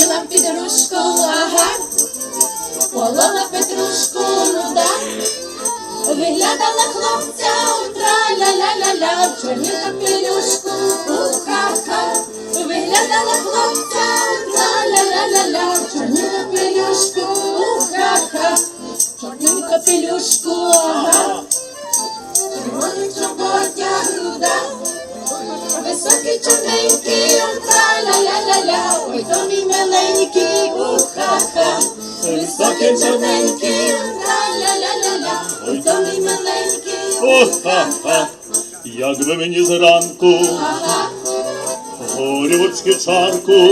під ручку, ага, полола петрушку, ну да. Виглядала хлопця у тра-ля-ля-ля-ля, в чорній капелюшку, у-ха-ха. Виглядала хлопця у тра-ля-ля-ля-ля, в чорній капелюшку, у-ха-ха. В чорній капелюшку, ага. Червоний чоботя, груда. Високий чорненький, он тра-ля-ля-ля-ля, ой, то О-ха-ха, як би мені зранку горівочки чарку,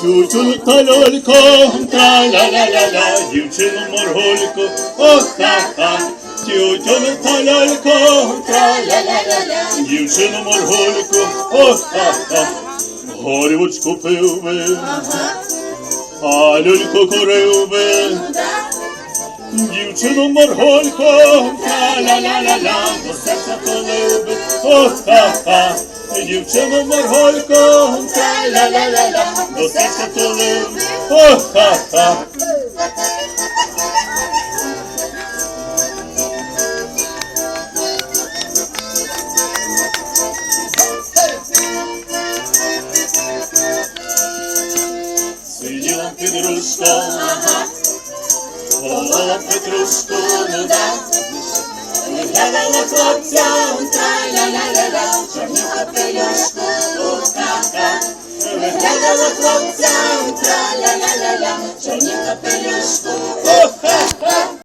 тютю та льолько, тра-ля-ля-ля-ля, дівчину моргольку, о-ха-ха, тютю та льолько, тра-ля-ля-ля-ля, дівчину моргольку, о-ха-ха, горівочку пив би, а люльку курив би. ну Дівчину морголько, ля-ля-ля-ля-ля, до серця полив би, о-ха-ха. Дівчину морголько, ля-ля-ля-ля-ля, до серця полив о-ха-ха. Сиділа під ручком, ага, голова Петрушку, ну да. не глядай на тра-ля-ля-ля-ля,